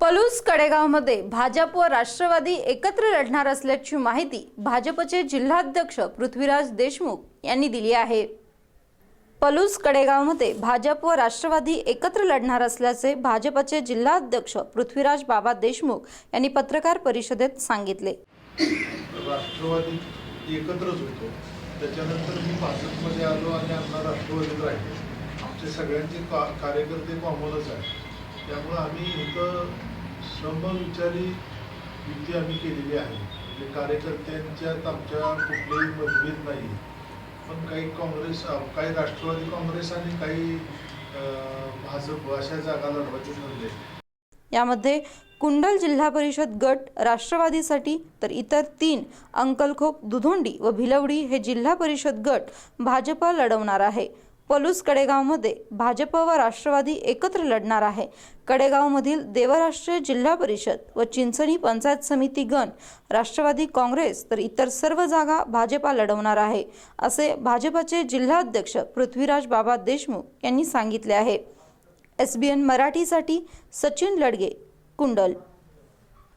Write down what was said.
पलूस कडेगावमध्ये भाजप व राष्ट्रवादी एकत्र लढणार असल्याची माहिती भाजपचे जिल्हाध्यक्ष पृथ्वीराज देशमुख यांनी दिली आहे. पलूस कडेगावमध्ये भाजप व राष्ट्रवादी एकत्र लढणार असल्याचे भाजपचे जिल्हाध्यक्ष पृथ्वीराज बाबा देशमुख यांनी पत्रकार परिषदेत सांगितले. राष्ट्रवादी एकत्रच होतो. त्याच्यानंतर मी भाजपमध्ये आलो आणि आमचा राष्ट्रवादीत राहिले. आमचे सगळ्यांचे कार्यकर्ते कॉमनच आहे त्यामुळं आम्ही इथं समविचारी युती आम्ही केलेली आहे. म्हणजे कार्यकर्त्यांच्यात आमच्या कुठलेही मतभेद नाही. पण काही काँग्रेस काही राष्ट्रवादी काँग्रेस आणि काही भाजप अशा जागा लढवायचे ठरले. यामध्ये कुंडल जिल्हा परिषद गट राष्ट्रवादीसाठी तर इतर तीन अंकलखोप दुधोंडी व भिलवडी हे जिल्हा परिषद गट भाजपा लढवणार आहे. पलूस कडेगावमध्ये भाजप व राष्ट्रवादी एकत्र लढणार आहे. कडेगावमधील देवराष्ट्रीय जिल्हा परिषद व चिंचणी पंचायत समिती गण राष्ट्रवादी काँग्रेस तर इतर सर्व जागा भाजपा लढवणार आहे असे भाजपाचे जिल्हाध्यक्ष पृथ्वीराज बाबा देशमुख यांनी सांगितले आहे. एस बी एन मराठीसाठी सचिन लडगे कुंडल